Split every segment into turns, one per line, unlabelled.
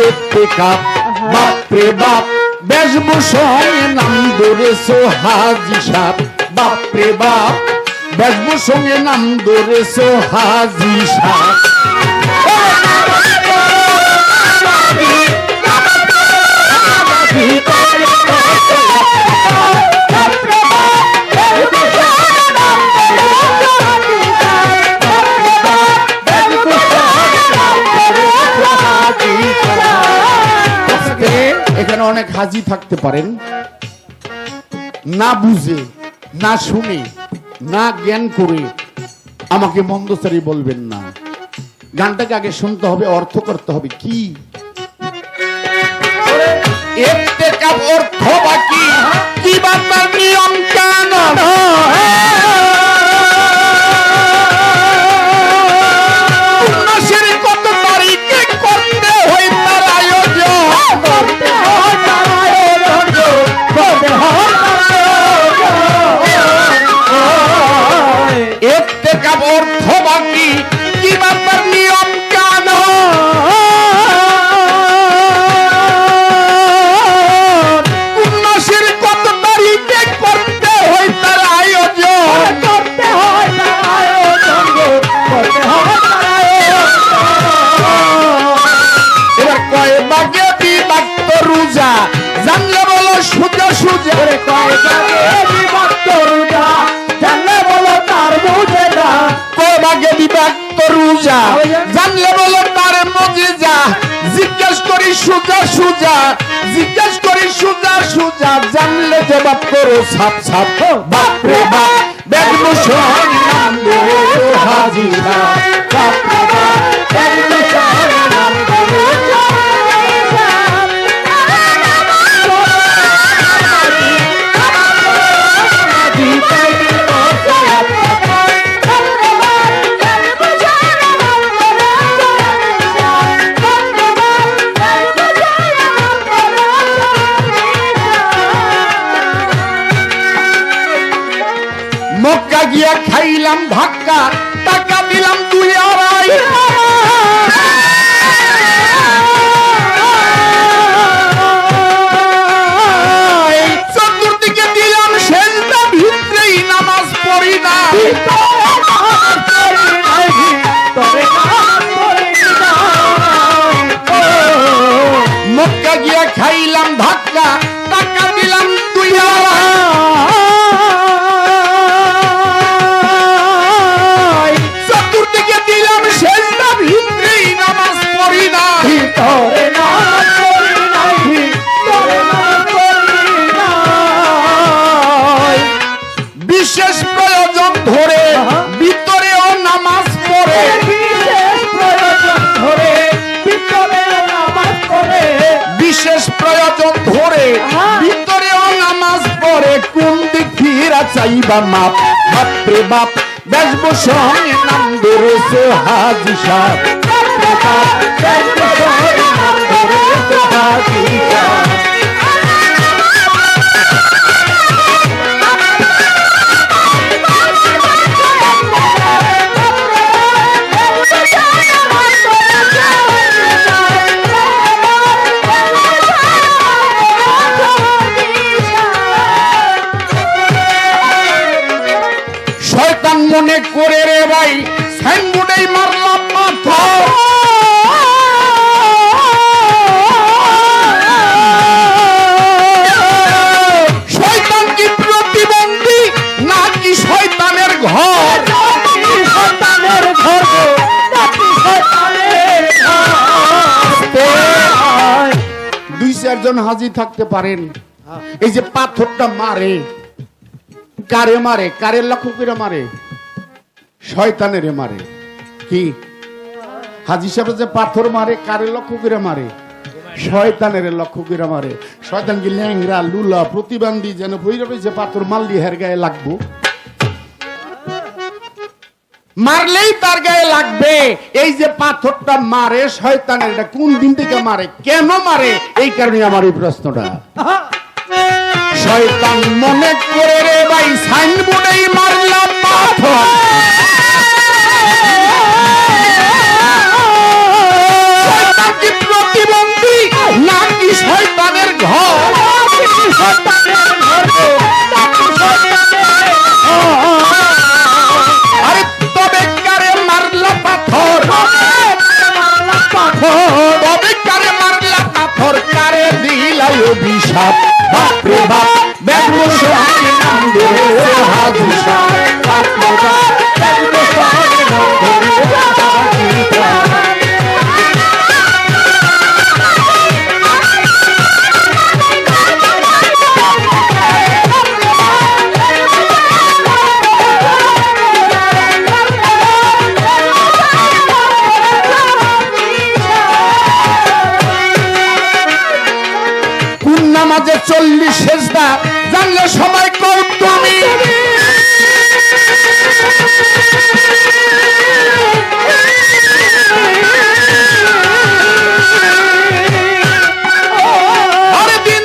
এতে কাপ বাপরে বাপ বেশভূষণ নাম ধরেছো হাজি সাপ। বাপরে বাপ বেশভূষণে নাম ধরেছো হাজি সাপ। এখানে অনেক হাজি থাকতে পারেন। না বুঝে না শুনে না জ্ঞান করে আমাকে মন্দসারি বলবেন না। গানটাকে আগে শুনতে হবে অর্থ করতে হবে কি? অর্থ বাকি কি নিয়ম রোজা জানলে বলো তার বুঝে না কয় বাগে বিভক্ত রোজা জানলে বলো তার মজে যা জিজ্ঞেস করি সুজা সুজা জিজ্ঞেস করি সুজা সুজা জানলে জবাব করো সাপ সাপ বাপরে বাপ বেদভূষণ নাম হাজিরা ধরে ভিতরেও নামাজ পড়ে, কোন দিক ফিরা চাইবা মাপ? বাপরে বাপ বেশভূষণ নাম ধরেছে হাজি সাহ বেশভূষণ নাম ধরেছে হাজি সাহ চারজন হাজি থাকতে পারেন। এই যে পাথরটা মারে, কারে মারে, কারে লক্ষ্য করে মারে? শয়তানের মারে। কি? হাজি সাহেব যে পাথর মারে, কারে লক্ষ্য করে মারে? শয়তানের লক্ষ্য করে মারে। শয়তান কি ল্যাংরা লুলা, প্রতিবন্ধী যেন ভৈরব যে পাথর মারলি হের গায়ে লাগবো? মারলেই তার গায়ে লাগবে। এই যে পাথরটা মারে, শয়তানের, এটা কোন দিন থেকে মারে? কেন মারে? এই কারণে আমার এই প্রশ্নটা। শয়তান মনে করে রে ভাই, সাইনবোর্ডেই মারলাম পাথর। অবিকারে মারলা পাথর কারে দিলাই অভিশাপ। বাপরে বাপ ব্যাগ বসে আমি নাম দেবে হাজুসা বাপ বাপ চল্লিশ সেজদা জানলে সবাই কর তুমি আরে দিন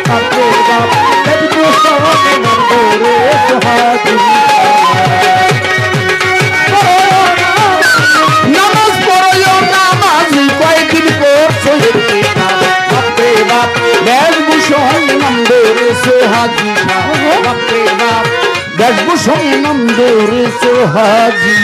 সোহাজি বাপরে বাপ বেশভূষণ নন্দর সোহাজি